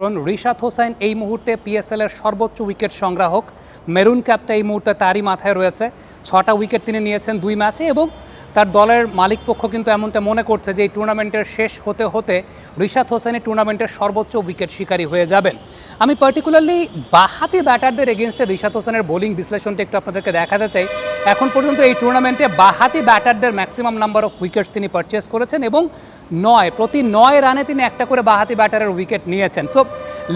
রিশাদ হোসেন এই মুহূর্তে পিএসএল এর সর্বোচ্চ উইকেট সংগ্রাহক। মেরুন ক্যাপটা এই মুহূর্তে তারই মাথায় রয়েছে। ছটা উইকেট তিনি নিয়েছেন দুই ম্যাচে এবং তার দলের মালিক পক্ষ কিন্তু এমনটা মনে করছে যে এই টুর্নামেন্টের শেষ হতে হতে রিশাদ হোসেন এই টুর্নামেন্টের সর্বোচ্চ উইকেট শিকারী হয়ে যাবেন। আমি পার্টিকুলারলি বাহাতি ব্যাটারদের এগেনস্টে রিশাদ হোসেনের বোলিং বিশ্লেষণটা একটু আপনাদেরকে দেখাতে চাই। এখন পর্যন্ত এই টুর্নামেন্টে বাহাতি ব্যাটারদের ম্যাক্সিমাম নাম্বার অফ উইকেটস তিনি পারচেস করেছেন এবং নয়, প্রতি নয় রানে তিনি একটা করে বাহাতি ব্যাটারের উইকেট নিয়েছেন। সো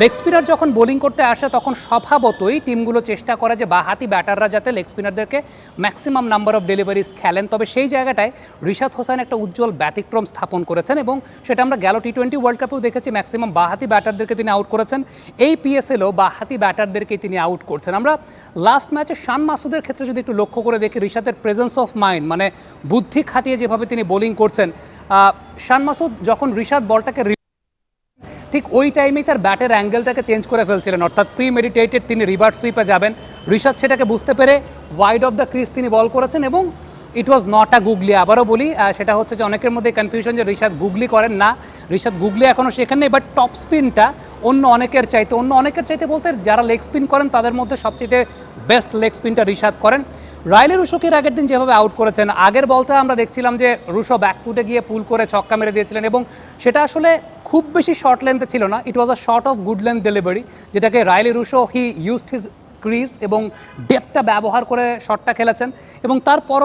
লেগ স্পিনার যখন বোলিং করতে আসে, তখন স্বভাবতই টিমগুলো চেষ্টা করে যে বাহাতি ব্যাটাররা যাতে লেগ স্পিনারদেরকে ম্যাক্সিমাম নাম্বার অফ ডেলিভারিজ খেলেন। তবে সেই জায়গাটায় রিশাদ হোসেন একটা উজ্জ্বল ব্যতিক্রম স্থাপন করেছেন এবং সেটা আমরা গেল টি টোয়েন্টি ওয়ার্ল্ড কাপেও দেখেছি ম্যাক্সিমাম বাহাতি ব্যাটারদেরকে তিনি আউট করেছেন। এই পিএসএলও বাহাতি ব্যাটারদেরকেই তিনি আউট করছেন। আমরা লাস্ট ম্যাচে শান মাসুদের ক্ষেত্রে যদি একটু লক্ষ্য করে দেখি, রিশাদের প্রেজেন্স অফ মাইন্ড মানে বুদ্ধি খাটিয়ে যেভাবে তিনি বোলিং করছেন শান মাসুদ যখন রিশাদ বলটাকে ঠিক ওই টাইমেই তার ব্যাটের অ্যাঙ্গেলটাকে চেঞ্জ করে ফেলছিলেন। অর্থাৎ প্রি মেডিটেটেড তিনি রিভার্স সুইপে যাবেন। ঋষাদ সেটাকে বুঝতে পেরে ওয়াইড অফ দ্য ক্রিজ তিনি বল করেছেন এবং ইট ওয়াজ নট আ গুগলি আবারও বলি সেটা হচ্ছে যে অনেকের মধ্যে কনফিউশন যে ঋষাদ গুগলি করেন না। ঋষাদ গুগলি এখনও সেখানে নেই বাট টপ স্পিনটা অন্য অনেকের চাইতে, অন্য অনেকের চাইতে বলতে যারা লেগ স্পিন করেন, তাদের মধ্যে সবচেয়ে বেস্ট লেগ স্পিনটা ঋষাদ করেন। রাইলে রুশোকে আগের দিন যেভাবে আউট করেছেন, আগের বলটা আমরা দেখছিলাম যে রুশো ব্যাকফুটে গিয়ে পুল করে ছক্কা মেরে দিয়েছিলেন এবং সেটা আসলে খুব বেশি শর্ট লেন্থে ছিল না it was a short of good length delivery যেটাকে Rilee Rossouw he used his crease এবং ডেপটা ব্যবহার করে শটটা খেলেছেন এবং তার পর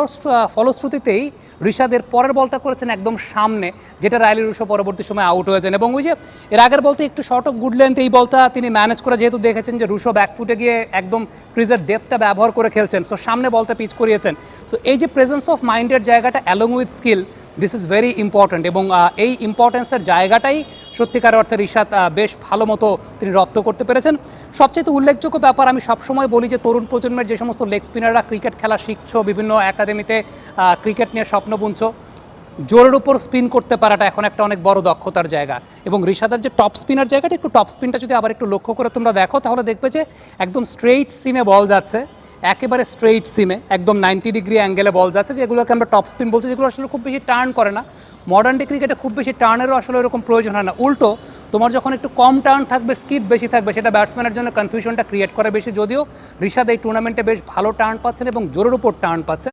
ফলশ্রুতিতেই ঋষাদের পরের বলটা করেছেন একদম সামনে, যেটা রায়লি রুশো পরবর্তী সময় আউট হয়েছেন এবং ওই যে এর আগের বলতে একটু শর্ট অফ গুড লেন্থ এই বলটা তিনি ম্যানেজ করে যেহেতু দেখেছেন যে রুশো ব্যাকফুটে গিয়ে একদম ক্রিজের ডেপটা ব্যবহার করে খেলছেন। সো সামনে বলটা পিচ করিয়েছেন। সো এই যে প্রেজেন্স অফ মাইন্ডের জায়গাটা along with skill this is very important এবং এই ইম্পর্টেন্সের জায়গাটাই সত্যিকার অর্থে ঋষাদ বেশ ভালো মতো তিনি রপ্ত করতে পেরেছেন। সবচেয়ে উল্লেখযোগ্য ব্যাপার আমি সবসময় বলি যে, তরুণ প্রজন্মের যে সমস্ত লেগ স্পিনাররা ক্রিকেট খেলা শিখছো, বিভিন্ন একাডেমিতে ক্রিকেট নিয়ে স্বপ্ন বুনছো, জোরের উপর স্পিন করতে পারাটা এখন একটা অনেক বড় দক্ষতার জায়গা। এবং ঋষাদের যে টপ স্পিনার জায়গাটা, একটু টপ স্পিনটা যদি আবার একটু লক্ষ্য করে তোমরা দেখো, তাহলে দেখবে যে, একদম স্ট্রেইট সিমে বল যাচ্ছে। একেবারে স্ট্রেইট সিমে একদম নাইনটি ডিগ্রি অ্যাঙ্গেলে বল যাচ্ছে যেগুলোকে আমরা টপ স্পিন বলছি, যেগুলো আসলে খুব বেশি টার্ন করে না। মডার্ন ডে ক্রিকেটে খুব বেশি টার্নেরও আসলে এরকম প্রয়োজন হয় না। উল্টো, তোমার যখন একটু কম টার্ন থাকবে স্কিপ বেশি থাকবে, সেটা ব্যাটসম্যানের জন্য কনফিউশনটা ক্রিয়েট করে বেশি, যদিও ঋষাদ এই টুর্নামেন্টে বেশ ভালো টার্ন পাচ্ছেন এবং জোরের উপর টার্ন পাচ্ছেন।